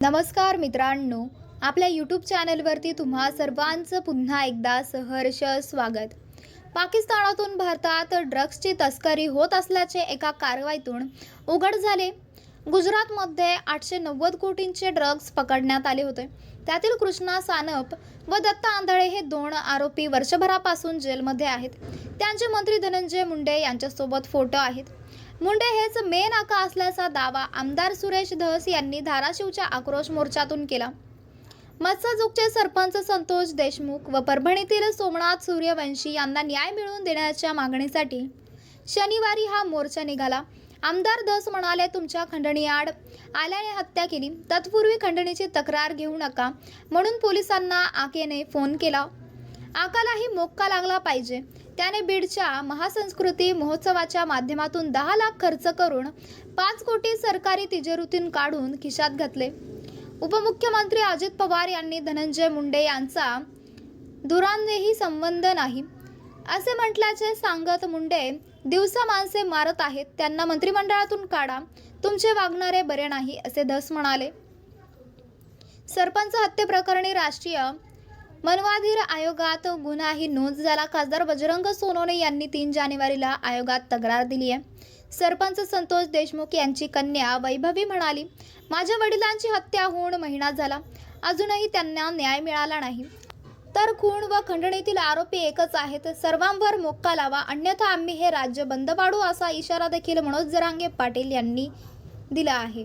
नमस्कार मित्रांनो आपल्या यूट्यूब चॅनलवरती तुम्हा सर्वांचं पुन्हा एकदा सहर्ष स्वागत. पाकिस्तानातून भारतात ड्रग्सची तस्करी होत असल्याचे एका कारवाईतून उघड झाले. गुजरातमध्ये आठशे नव्वद कोटींचे ड्रग्ज पकडण्यात आले होते. त्यातील कृष्णा सानप व दत्ता आंधळे हे दोन आरोपी वर्षभरापासून जेलमध्ये आहेत. त्यांचे मंत्री धनंजय मुंडे यांच्यासोबत फोटो आहेत. मुंडे हेच मे नाका असल्याचा दावा आमदार सुरेश धस यांनी धाराशिवच्या आक्रोश मोर्चातून केला. मत्स्यजोगचे सरपंच संतोष देशमुख व परभणीतील सोमनाथ सूर्यवंशी यांना न्याय मिळवून देण्याच्या मागणीसाठी शनिवारी हा मोर्चा निघाला. आमदार धस म्हणाले तुमच्या खंडणीआड आल्याने हत्या केली. तत्पूर्वी खंडणीची तक्रार घेऊ नका म्हणून पोलिसांना आकेने फोन केला. आकालाही मोक्का लागला पाहिजे. त्याने बीडच्या महासंस्कृती महोत्सवाच्या माध्यमातून दहा लाख खर्च करून पाच कोटी सरकारी तिजोरीतून काढून खिशात घातले. उपमुख्यमंत्री अजित पवार यांनी धनंजय मुंडे यांचा दुरांनेही संबंध नाही. असे म्हटल्याचे सांगत मुंडे दिवसा माणसे मारत आहेत त्यांना मंत्रिमंडळातून काढा. तुमचे वागणारे बरे नाही असे धस म्हणाले. सरपंच हत्येप्रकरणी राष्ट्रीय मनवाधीर आयोगात गुन्हाही नोंद झाला. खासदार बजरंग सोनवणे यांनी तीन जानेवारीला आयोगात तक्रार दिली आहे. सरपंच संतोष देशमुख यांची कन्या वैभवी म्हणाली माझ्या वडिलांची हत्या होऊन महिना झाला. अजूनही त्यांना न्याय मिळाला नाही. तर खून व खंडणीतील आरोपी एकच आहेत. सर्वांवर मोक्का लावा. अन्यथा आम्ही हे राज्य बंद पाडू असा इशारा देखील मनोज जरांगे पाटील यांनी दिला आहे.